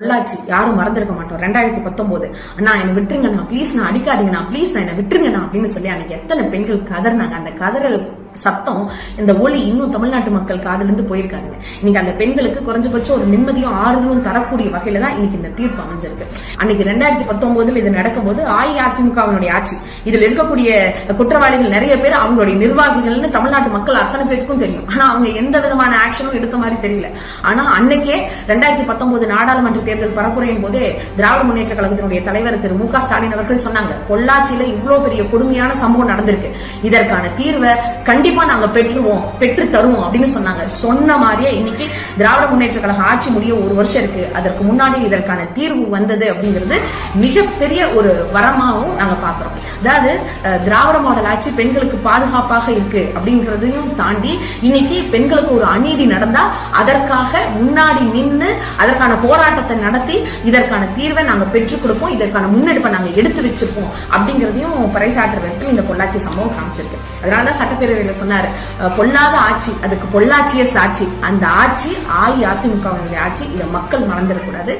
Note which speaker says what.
Speaker 1: பொள்ளாச்சி யாரும் மறந்துருக்க மாட்டோம். ரெண்டாயிரத்தி பத்தொன்பது அண்ணா என்னை விட்டுருங்கண்ணா ப்ளீஸ் நான் அடிக்காதீங்கண்ணா ப்ளீஸ் நான் என்னை விட்டுருங்கண்ணா அப்படின்னு சொல்லி அன்னைக்கு எத்தனை பெண்கள் கதறினாங்க. அந்த கதறல் சத்தம் இந்த ஒளி இன்னும் தமிழ்நாட்டு மக்கள் காதலிருந்து போயிருக்காங்க. இன்னைக்கு அந்த பெண்களுக்கு குறைஞ்சபட்சம் ஒரு நிம்மதியும் ஆறுதலும் தரக்கூடிய வகையில தான் இன்னைக்கு இந்த தீர்ப்பு அமைஞ்சிருக்கு. அன்னைக்கு ரெண்டாயிரத்தி பத்தொன்பதுல இது நடக்கும்போது அஇஅதிமுகவினுடைய ஆட்சி. இதுல இருக்கக்கூடிய குற்றவாளிகள் நிறைய பேர் அவங்களுடைய நிர்வாகிகள்னு தமிழ்நாட்டு மக்கள் அத்தனை பேருக்கும் தெரியும். ஆனா அவங்க எந்த விதமான ஆக்ஷனும் எடுத்த மாதிரி தெரியல. ஆனா அன்னைக்கே ரெண்டாயிரத்தி பத்தொன்பது நாடாளுமன்ற தேர்தல் பரப்புரையின் போதே திராவிட முன்னேற்ற கழகத்தினுடைய தலைவர் திரு மு க ஸ்டாலின் அவர்கள் சொன்னாங்க பொள்ளாச்சியில இவ்வளவு பெரிய கொடுமையான சம்பவம் நடந்திருக்கு. இதற்கான தீர்வை கண்டி கண்டிப்பா நாங்க பெற்றுவோம் பெற்று தருவோம் அப்படின்னு சொன்னாங்க. சொன்ன மாதிரியே இன்னைக்கு திராவிட முன்னேற்ற கழக ஆட்சி முடிய ஒரு வருஷம் இருக்கு. அதற்கு முன்னாடி இதற்கான தீர்வு வந்தது அப்படிங்கிறது மிகப்பெரிய ஒரு வரமாகவும் நாங்க பாக்குறோம் அதாவது திராவிட மாடல் ஆட்சி பெண்களுக்கு பாதுகாப்பாக இருக்கு அப்படிங்கறதையும் தாண்டி இன்னைக்கு பெண்களுக்கு ஒரு அநீதி நடந்தா அதற்காக முன்னாடி நின்று அதற்கான போராட்டத்தை நடத்தி இதற்கான தீர்வை நாங்க பெற்றுக் கொடுப்போம். இதற்கான முன்னெடுப்பை நாங்க எடுத்து வச்சிருப்போம் அப்படிங்கறதையும் பறைசாற்ற விதத்தில் இந்த பொள்ளாச்சி சம்பவம் காமிச்சிருக்கு. அதனாலதான் சட்டப்பேரவை என்ன சொன்னாரு. பொல்லாத ஆட்சி அதுக்கு பொள்ளாச்சிய சாட்சி. அந்த ஆட்சி அஇஅதிமுகவினுடைய ஆட்சி இதை மக்கள் மறந்துடக்கூடாது.